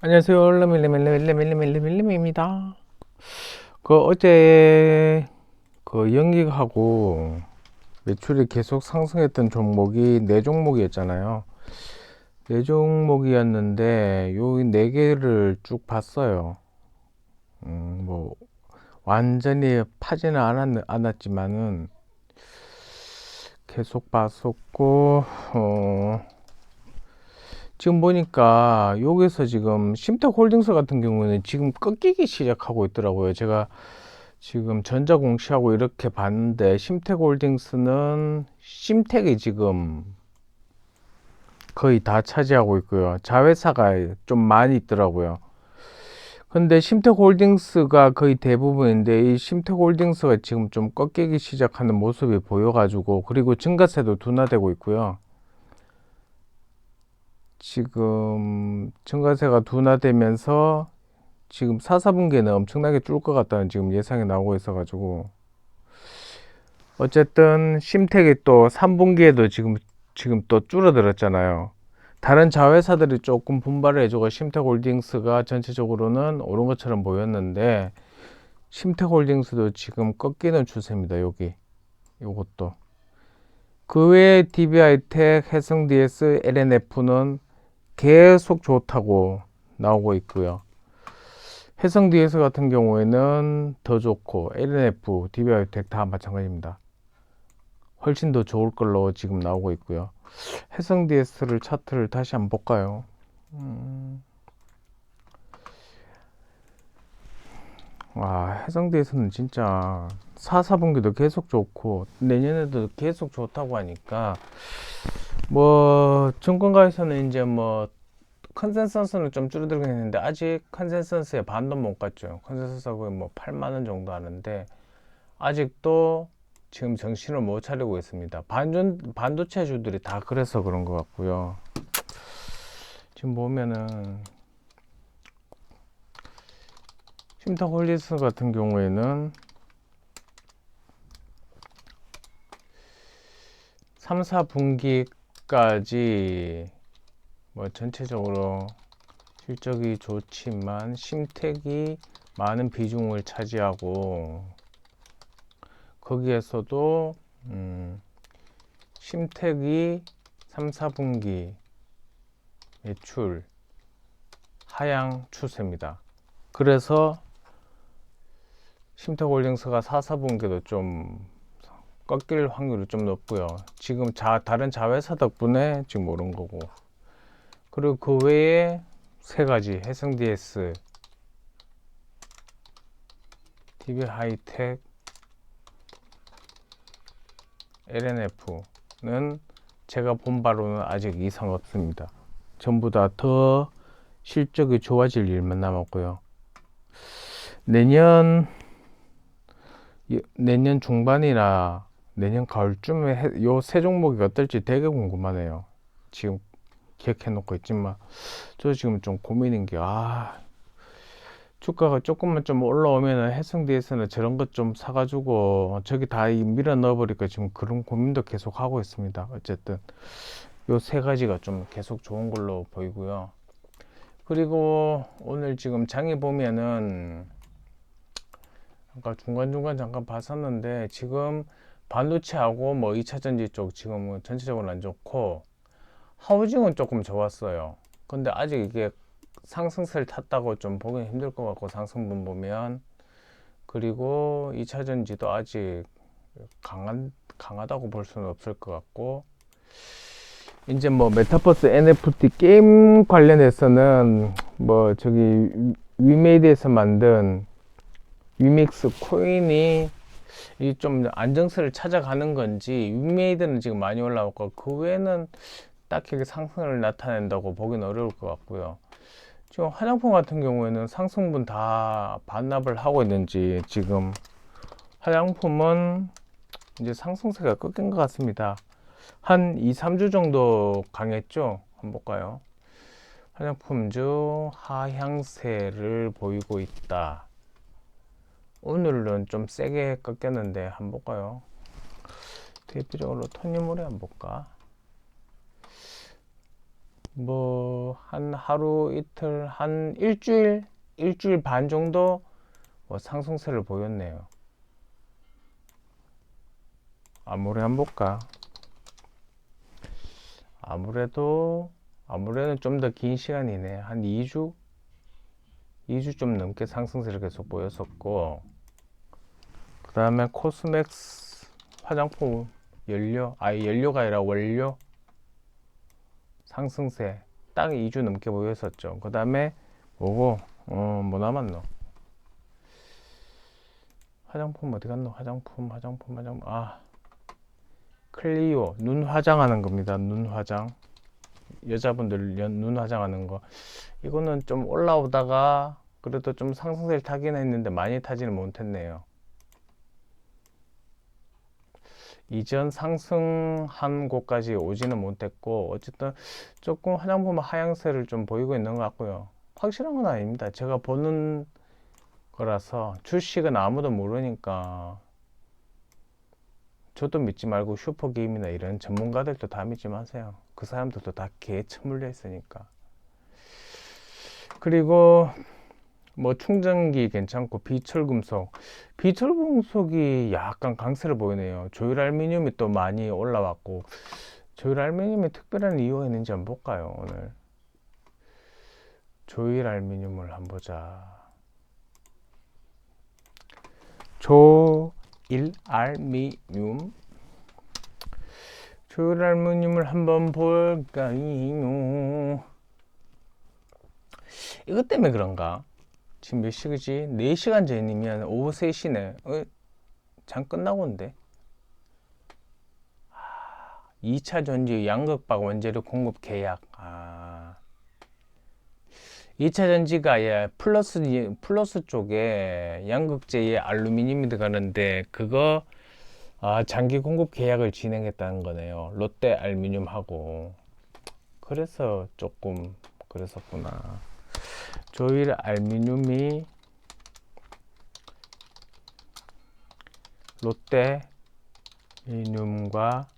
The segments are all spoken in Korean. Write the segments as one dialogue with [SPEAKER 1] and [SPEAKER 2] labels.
[SPEAKER 1] 안녕하세요. 르밀리밀리밀리밀리밀리밀리입니다. 그 어제 그 연기하고 매출이 계속 상승했던 종목이 네 종목이었잖아요. 네 종목이었는데 요 네 개를 쭉 봤어요. 음, 뭐 완전히 파지는 않았, 않았지만은 계속 봤었고 어 지금 보니까 여기서 지금 심택홀딩스 같은 경우는 지금 꺾이기 시작하고 있더라고요. 제가 지금 전자공시하고 이렇게 봤는데 심택홀딩스는 심택이 지금 거의 다 차지하고 있고요. 자회사가 좀 많이 있더라고요. 근데 심택홀딩스가 거의 대부분인데 이 심택홀딩스가 지금 좀 꺾이기 시작하는 모습이 보여가지고 그리고 증가세도 둔화되고 있고요. 지금 증가세가 둔화되면서 지금 4, 4분기에는 엄청나게 줄 것 같다는 지금 예상이 나오고 있어가지고 어쨌든 심택이 또 3분기에도 지금 지금 또 줄어들었잖아요. 다른 자회사들이 조금 분발을 해주고 심택홀딩스가 전체적으로는 오른 것처럼 보였는데 심택홀딩스도 지금 꺾이는 추세입니다. 여기 요것도 그 외에 DB하이텍, 해성DS, LNF는 계속 좋다고 나오고 있고요. 해성DS 같은 경우에는 더 좋고 LNF, DB하이텍 다 마찬가지입니다. 훨씬 더 좋을 걸로 지금 나오고 있고요. 해성 DS를 차트를 다시 한번 볼까요? 음... 와, 해성 DS는 진짜 4, 4분기도 계속 좋고 내년에도 계속 좋다고 하니까 뭐 증권가에서는 이제 뭐 컨센서스는 좀 줄어들긴 했는데 아직 컨센서스의 반도 못 갔죠. 컨센서스가 거의 뭐 8만 원 정도 하는데 아직도 지금 정신을 못 차리고 있습니다. 반전, 반도체주들이 다 그래서 그런 것 같고요. 지금 보면은 심타홀리스 같은 경우에는 3, 4분기까지 뭐 전체적으로 실적이 좋지만 심택이 많은 비중을 차지하고 거기에서도 음, 심택이 3, 4분기 매출 하향 추세입니다. 그래서 심택홀딩스가 4, 4분기도 좀 꺾일 확률이 좀 높고요. 지금 자, 다른 자회사 덕분에 지금 오른 거고. 그리고 그 외에 세 가지 해성 DS, DB 하이텍, LNF는 제가 본 바로는 아직 이상 없습니다. 전부 다 더 실적이 좋아질 일만 남았고요. 내년 내년 중반이나 내년 가을쯤에 요 세 종목이 어떨지 되게 궁금하네요. 지금 기억해 놓고 있지만 저 지금 좀 고민인 게 아 주가가 조금만 좀 올라오면은 해성디에서는 저런 것 좀 사가지고 저기 다 밀어 넣어버릴까 지금 그런 고민도 계속 하고 있습니다. 어쨌든 요 세 가지가 좀 계속 좋은 걸로 보이고요. 그리고 오늘 지금 장에 보면은 아까 중간중간 잠깐 봤었는데 지금 반도체하고 뭐 2차전지 쪽 지금은 전체적으로 안 좋고 하우징은 조금 좋았어요. 근데 아직 이게 상승세를 탔다고 좀 보기 힘들 것 같고 상승분 보면 그리고 2차전지도 아직 강한, 강하다고 볼 수는 없을 것 같고 이제 뭐 메타버스 NFT 게임 관련해서는 뭐 저기 위메이드에서 만든 위믹스 코인이 좀 안정세를 찾아가는 건지 위메이드는 지금 많이 올라오고 그 외에는 딱히 상승을 나타낸다고 보기는 어려울 것 같고요. 지금 화장품 같은 경우에는 상승분 다 반납을 하고 있는지 지금 화장품은 이제 상승세가 꺾인 것 같습니다. 한 2, 3주 정도 강했죠? 한번 볼까요? 화장품주 하향세를 보이고 있다. 오늘은 좀 세게 꺾였는데 한번 볼까요? 대표적으로 토니모리 한번 볼까? 뭐 한 하루 이틀 한 일주일 일주일 반 정도 뭐 상승세를 보였네요. 아무리 한번 볼까? 아무래도 아무래도 좀 더 긴 시간이네. 한 2주 2주 좀 넘게 상승세를 계속 보였었고 그 다음에 코스맥스 화장품 연료 아예 연료가 아니라 원료 상승세 딱 2주 넘게 보였었죠. 그 다음에 뭐고 어 뭐 남았노? 화장품 어디 갔노? 화장품 화장품 화장품 아 클리오 눈 화장하는 겁니다. 눈 화장 여자분들 연- 눈 화장하는 거 이거는 좀 올라오다가 그래도 좀 상승세를 타긴 했는데 많이 타지는 못했네요. 이전 상승한 곳까지 오지는 못했고 어쨌든 조금 화장품 하향세를 좀 보이고 있는 것 같고요. 확실한 건 아닙니다. 제가 보는 거라서 주식은 아무도 모르니까 저도 믿지 말고 슈퍼게임이나 이런 전문가들도 다 믿지 마세요. 그 사람들도 다 개에 처물려 있으니까. 그리고 뭐 충전기 괜찮고 비철금속, 비철금속이 약간 강세를 보이네요. 조일 알루미늄이 또 많이 올라왔고 조일 알루미늄에 특별한 이유가 있는지 한번 볼까요, 오늘? 조일 알루미늄을 한번 보자. 조일 알루미늄 조일 알루미늄을 한번 볼까요? 이것 때문에 그런가? 지금 몇 시그지? 4시간 전이면 오후 3시네. 어? 장 끝나고 온대. 2차 전지 양극박 원재료 공급 계약. 아. 2차 전지가 예, 플러스 플러스 쪽에 양극재에 알루미늄이 들어가는데 그거 아, 장기 공급 계약을 진행했다는 거네요. 롯데 알루미늄하고. 그래서 조금 그랬었구나. 조일 알루미늄이 롯데 알루미늄과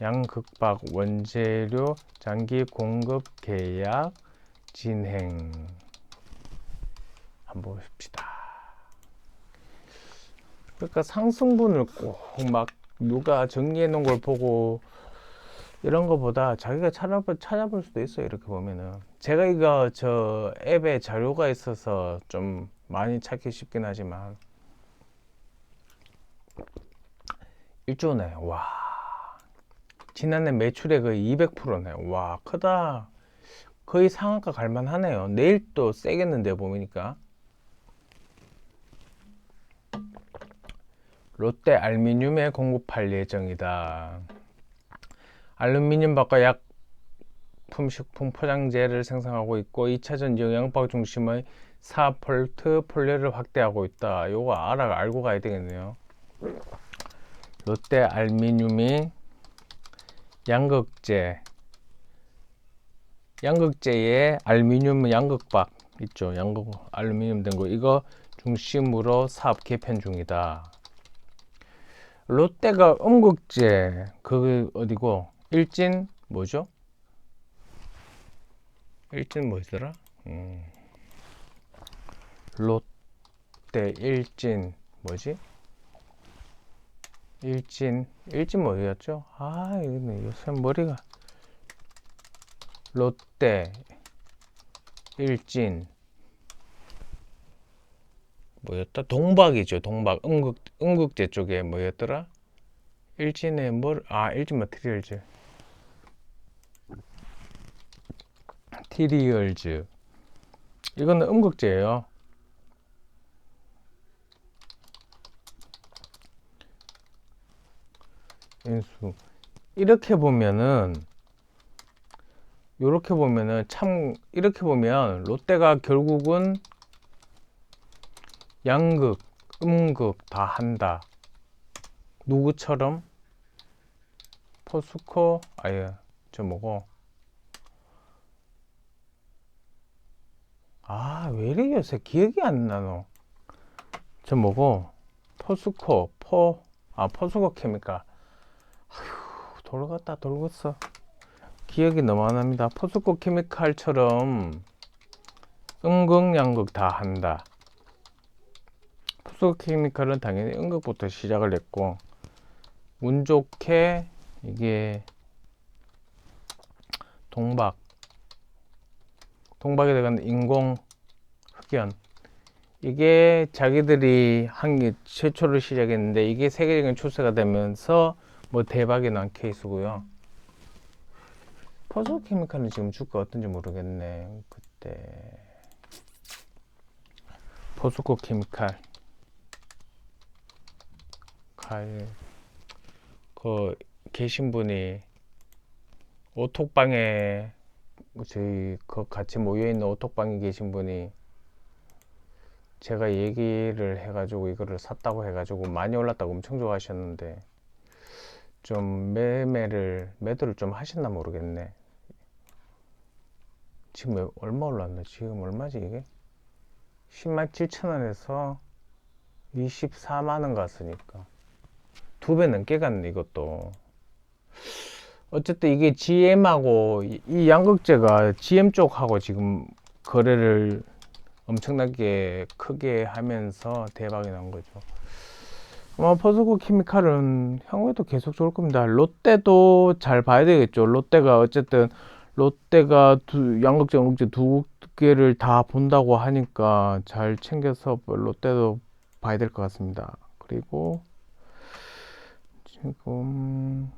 [SPEAKER 1] 양극박 원재료 장기 공급 계약 진행 한번 봅시다. 그러니까 상승분을 꼭 막 누가 정리해 놓은 걸 보고 이런 거보다 자기가 찾아볼 수도 있어요. 이렇게 보면은. 제가 이거 저 앱에 자료가 있어서 좀 많이 찾기 쉽긴 하지만 1조네. 와. 지난해 매출액 거의 200%네. 와, 크다. 거의 상한가 갈만하네요. 내일 또 세겠는데 보니까. 롯데 알루미늄에 공급할 예정이다. 알루미늄 바과 약품 식품 포장재를 생산하고 있고 2차전 영양박 중심의 4폴트 폴리를 확대하고 있다. 요거 알아 알고 가야 되겠네요. 롯데 알루미늄이 양극재 양극재에 알루미늄 양극박 있죠. 양극 알루미늄 된 거 이거 중심으로 사업 개편 중이다. 롯데가 음극재 그 어디고 일진 뭐죠? 일진 뭐였더라? 음. 롯데 일진 뭐지? 일진 일진 뭐였죠? 아 요새 머리가 롯데 일진 뭐였다? 동박이죠. 동박 음극 음극재 쪽에 뭐였더라? 일진의 뭘? 아 일진 머티리얼즈 티리얼즈 이거는 음극재예요. 인수 이렇게 보면은 이렇게 보면은 참 이렇게 보면 롯데가 결국은 양극, 음극 다 한다. 누구처럼? 포스코 아예 저 뭐고? 아, 왜 이래 요새 기억이 안 나노? 저 뭐고? 포스코, 포, 아, 포스코 케미칼. 아휴, 돌아갔다 돌겠어. 기억이 너무 안 납니다. 포스코 케미칼처럼 음극양극 다 한다. 포스코 케미칼은 당연히 음극부터 시작을 했고 운 좋게 이게 동박 동박에 들어간 인공 흑연 이게 자기들이 한 게 최초로 시작했는데 이게 세계적인 추세가 되면서 뭐 대박이 난 케이스고요. 포스코 케미칼은 지금 주가 어떤지 모르겠네. 그때 포스코 케미칼 칼그 계신 분이 오톡방에 저희 그 같이 모여 있는 오톡방에 계신 분이 제가 얘기를 해가지고 이거를 샀다고 해가지고 많이 올랐다고 엄청 좋아하셨는데 좀 매매를 매도를 좀 하셨나 모르겠네. 지금 몇- 얼마 올랐나? 지금 얼마지 이게? 10만 7천 원에서 24만 원 갔으니까 두 배 넘게 갔네 이것도. 어쨌든 이게 GM하고 이- 이 양극재가 GM 쪽하고 지금 거래를 엄청나게 크게 하면서 대박이 난 거죠. 아마 포스코 케미칼은 향후에도 계속 좋을 겁니다. 롯데도 잘 봐야 되겠죠. 롯데가 어쨌든 롯데가 두, 양극재, 음극재 두 개를 다 본다고 하니까 잘 챙겨서 롯데도 봐야 될 것 같습니다. 그리고 지금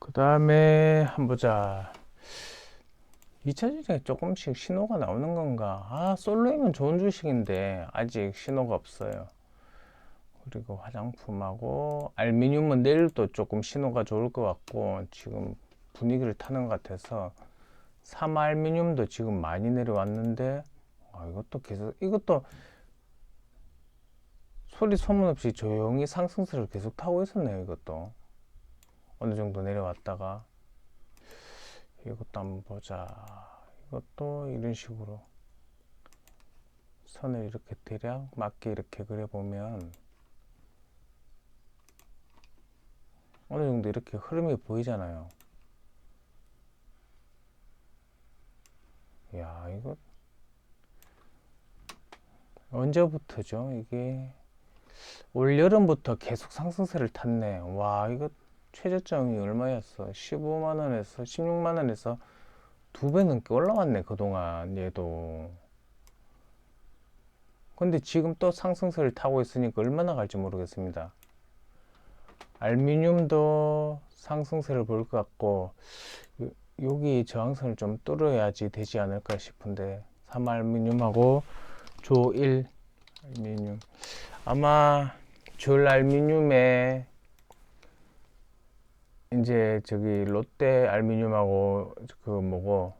[SPEAKER 1] 그 다음에 한번 보자. 2차 주식에 조금씩 신호가 나오는 건가? 아, 솔로이면 좋은 주식인데 아직 신호가 없어요. 그리고 화장품하고 알미늄은 내일도 조금 신호가 좋을 것 같고 지금 분위기를 타는 것 같아서 삼알미늄도 지금 많이 내려왔는데 아, 이것도 계속 이것도 소리 소문 없이 조용히 상승세를 계속 타고 있었네요. 이것도 어느 정도 내려왔다가 이것도 한번 보자. 이것도 이런 식으로 선을 이렇게 대략 맞게 이렇게 그려보면 어느 정도 이렇게 흐름이 보이잖아요. 야, 이거 언제부터죠? 이게 올 여름부터 계속 상승세를 탔네. 와, 이거 최저점이 얼마였어? 15만 원에서 16만 원에서 두 배 넘게 올라왔네, 그동안 얘도. 근데 지금 또 상승세를 타고 있으니까 얼마나 갈지 모르겠습니다. 알미늄도 상승세를 볼 것 같고 요- 여기 저항선을 좀 뚫어야지 되지 않을까 싶은데 삼알미늄하고 조1 알미늄 아마 줄 알미늄에 이제 저기 롯데 알미늄하고 그 뭐고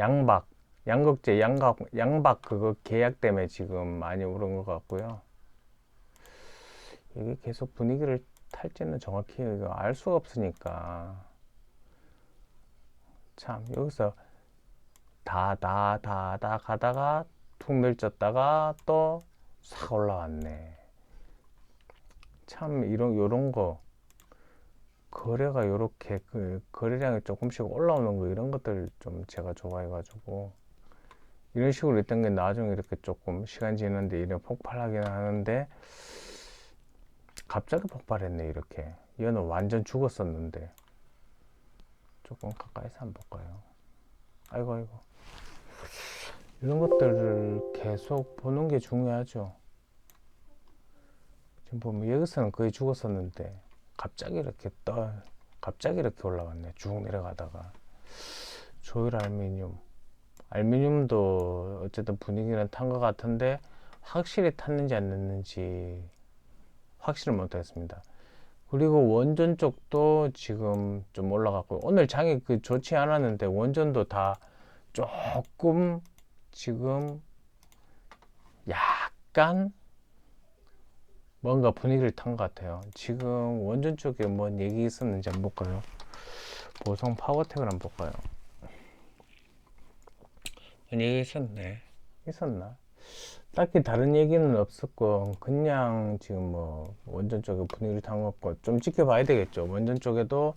[SPEAKER 1] 양박 양극재 양각 양박 그거 계약 때문에 지금 많이 오른 것 같고요. 이게 계속 분위기를 탈지는 정확히 이거 알 수가 없으니까 참 여기서 다 다 다 다 가다가 툭 내려졌다가 또 싹 올라왔네. 참 이런 요런 거 거래가 요렇게 그 거래량이 조금씩 올라오는 거 이런 것들 좀 제가 좋아해가지고 이런 식으로 있던 게 나중에 이렇게 조금 시간 지났는데 이런 폭발하긴 하는데 갑자기 폭발했네 이렇게. 얘는 완전 죽었었는데. 조금 가까이서 한번 볼까요? 아이고 아이고. 이런 것들을 계속 보는 게 중요하죠. 지금 보면 여기서는 거의 죽었었는데 갑자기 이렇게 떠 갑자기 이렇게 올라왔네. 쭉 내려가다가. 조일 알미늄. 알미늄도 어쨌든 분위기는 탄 것 같은데 확실히 탔는지 안 탔는지 확실히 못하겠습니다. 그리고 원전 쪽도 지금 좀 올라갔고 오늘 장이 그 좋지 않았는데 원전도 다 조금 지금 약간 뭔가 분위기를 탄 것 같아요. 지금 원전 쪽에 뭔 얘기 있었는지 한번 볼까요? 보성 파워텍을 한번 볼까요? 뭔 얘기 있었네. 있었나? 딱히 다른 얘기는 없었고 그냥 지금 뭐 원전 쪽에 분위기를 담았고 좀 지켜봐야 되겠죠. 원전 쪽에도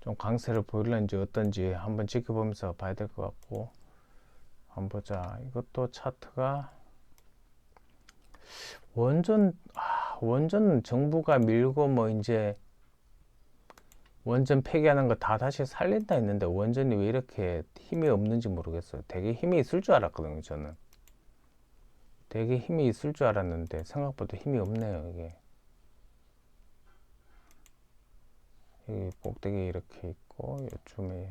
[SPEAKER 1] 좀 강세를 보일런지 어떤지 한번 지켜보면서 봐야 될 것 같고 한번 보자. 이것도 차트가 원전 아, 원전 정부가 밀고 뭐 이제 원전 폐기하는 거 다 다시 살린다 했는데 원전이 왜 이렇게 힘이 없는지 모르겠어요. 되게 힘이 있을 줄 알았거든요, 저는. 되게 힘이 있을 줄 알았는데 생각보다 힘이 없네요, 이게. 여기 꼭대기 이렇게 있고 요즘에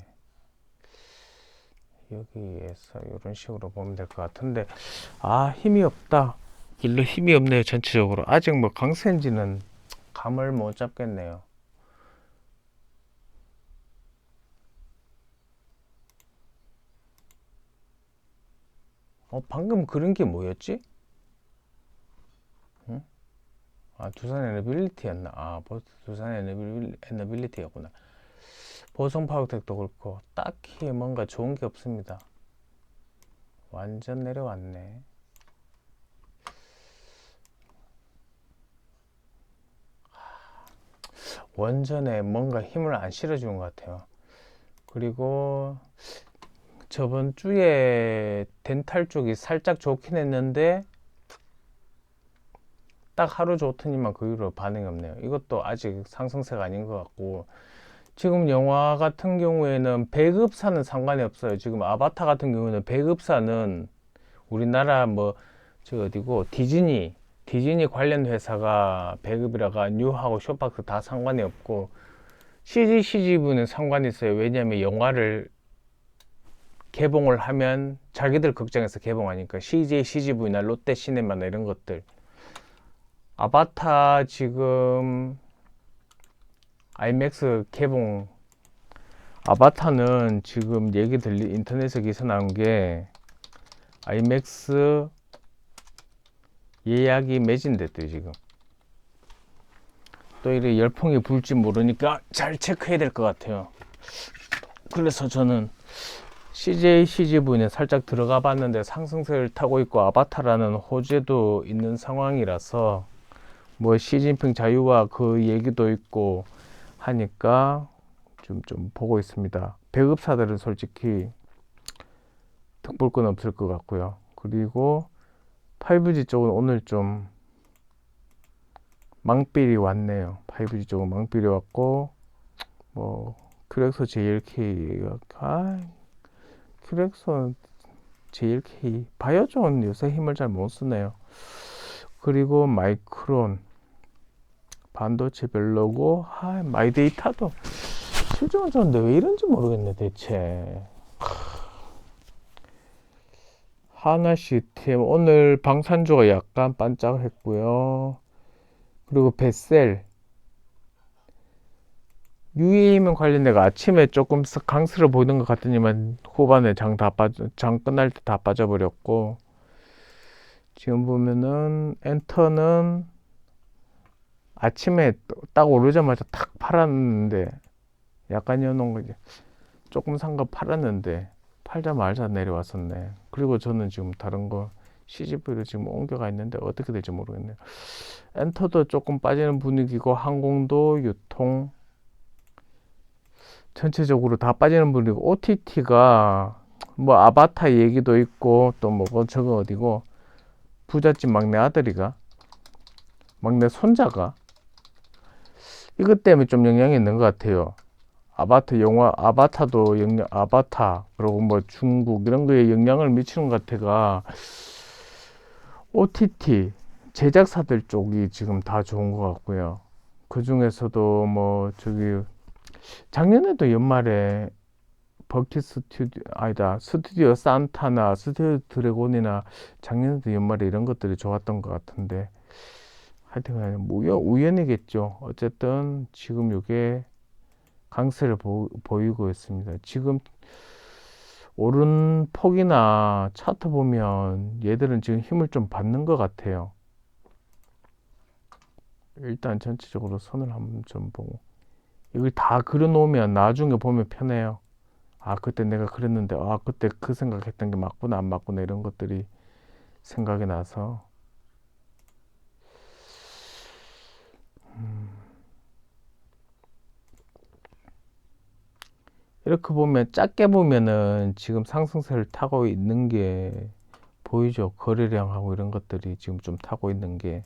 [SPEAKER 1] 여기에서 이런 식으로 보면 될 것 같은데 아 힘이 없다. 일로 힘이 없네요, 전체적으로. 아직 뭐 강세인지는 감을 못 잡겠네요. 어, 방금 그런 게 뭐였지? 응? 아, 두산 에너빌리티였나? 아, 보- 두산 에너빌, 에너빌리티였구나. 보성 파워텍도 그렇고, 딱히 뭔가 좋은 게 없습니다. 완전 내려왔네. 원전에 뭔가 힘을 안 실어주는 것 같아요. 그리고 저번 주에 덴탈 쪽이 살짝 좋긴 했는데 딱 하루 좋더니만 그 이후로 반응이 없네요. 이것도 아직 상승세가 아닌 것 같고 지금 영화 같은 경우에는 배급사는 상관이 없어요. 지금 아바타 같은 경우는 배급사는 우리나라 뭐 저 어디고 디즈니 디즈니 관련 회사가 배급이라가 뉴하고 쇼박스 다 상관이 없고 CG CGV는 상관이 있어요. 왜냐하면 영화를 개봉을 하면 자기들 극장에서 개봉하니까 CJ, CGV나 롯데 시네마나 이런 것들 아바타 지금 아이맥스 개봉 아바타는 지금 얘기 들리 인터넷에 기사 나온 게 아이맥스 예약이 매진됐대요 지금 또 이래 열풍이 불지 모르니까 잘 체크해야 될 것 같아요 그래서 저는 CJ, CGV는 살짝 들어가 봤는데 상승세를 타고 있고 아바타라는 호재도 있는 상황이라서 뭐 시진핑 자유화 그 얘기도 있고 하니까 좀, 좀 보고 있습니다. 배급사들은 솔직히 득볼 건 없을 것 같고요. 그리고 5G 쪽은 오늘 좀 망필이 왔네요. 5G 쪽은 망필이 왔고 뭐 큐렉소 JLK가 아, 큐렉소 JLK 바이오존 요새 힘을 잘 못 쓰네요. 그리고 마이크론 반도체 별로고 아, 마이데이터도 실적은 좋은데 왜 이런지 모르겠네 대체 하나 시스템 오늘 방산주가 약간 반짝했고요. 그리고 베셀. UAM 관련돼가 아침에 조금 강세로 보이는 것 같더니만 후반에 장 다 빠져 장 끝날 때 다 빠져버렸고 지금 보면은 엔터는 아침에 딱 오르자마자 탁 팔았는데 약간 여놓은 거지 조금 산 거 팔았는데 팔자마자 내려왔었네 그리고 저는 지금 다른 거 CGV로 지금 옮겨가 있는데 어떻게 될지 모르겠네요 엔터도 조금 빠지는 분위기고 항공도 유통 전체적으로 다 빠지는 분위기고 OTT가 뭐 아바타 얘기도 있고 또 뭐 저거 어디고 부잣집 막내 아들이가 막내 손자가 이것 때문에 좀 영향이 있는 것 같아요. 아바타 영화 아바타도 영향 아바타 그리고 뭐 중국 이런 거에 영향을 미치는 것 같아가 OTT 제작사들 쪽이 지금 다 좋은 것 같고요. 그 중에서도 뭐 저기 작년에도 연말에 버킷 스튜디오 아니다 스튜디오 산타나 스튜디오 드래곤이나 작년에도 연말에 이런 것들이 좋았던 것 같은데 하여튼 우연, 우연이겠죠. 어쨌든 지금 이게 강세를 보, 보이고 있습니다. 지금 오른 폭이나 차트 보면 얘들은 지금 힘을 좀 받는 것 같아요. 일단 전체적으로 선을 한번 좀 보고 이걸 다 그려 놓으면 나중에 보면 편해요. 아, 그때 내가 그랬는데, 아, 그때 그 생각했던 게 맞구나, 안 맞구나, 이런 것들이 생각이 나서 이렇게 보면 작게 보면은 지금 상승세를 타고 있는 게 보이죠? 거래량하고 이런 것들이 지금 좀 타고 있는 게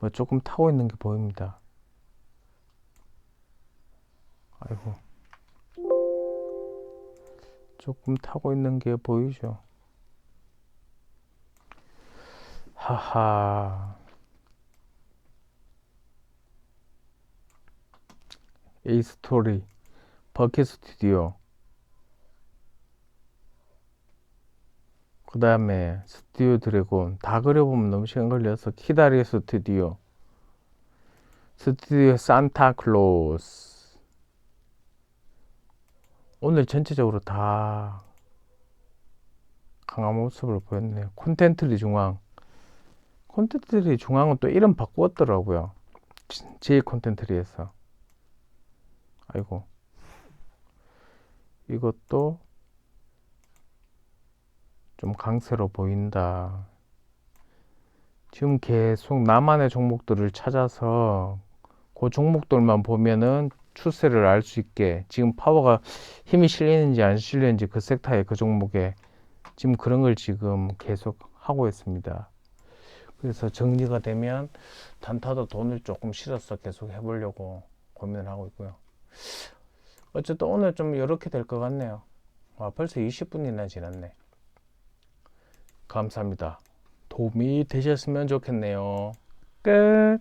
[SPEAKER 1] 뭐 조금 타고 있는 게 보입니다. 아이고. 조금 타고 있는 게 보이죠? 하하. A 스토리, 버킷 스튜디오. 그 다음에 스튜디오 드래곤. 다 그려보면 너무 시간 걸려서 키다리 스튜디오. 스튜디오 산타 클로스. 오늘 전체적으로 다 강한 모습을 보였네요. 콘텐츠리 중앙. 콘텐츠리 중앙은 또 이름 바꾸었더라고요. 제 콘텐츠리에서. 아이고. 이것도 좀 강세로 보인다. 지금 계속 나만의 종목들을 찾아서 그 종목들만 보면은 추세를 알 수 있게 지금 파워가 힘이 실리는지 안 실리는지 그 섹터에 그 종목에 지금 그런 걸 지금 계속 하고 있습니다. 그래서 정리가 되면 단타도 돈을 조금 실어서 계속 해보려고 고민을 하고 있고요. 어쨌든 오늘 좀 이렇게 될 것 같네요. 와, 벌써 20분이나 지났네. 감사합니다. 도움이 되셨으면 좋겠네요. 끝.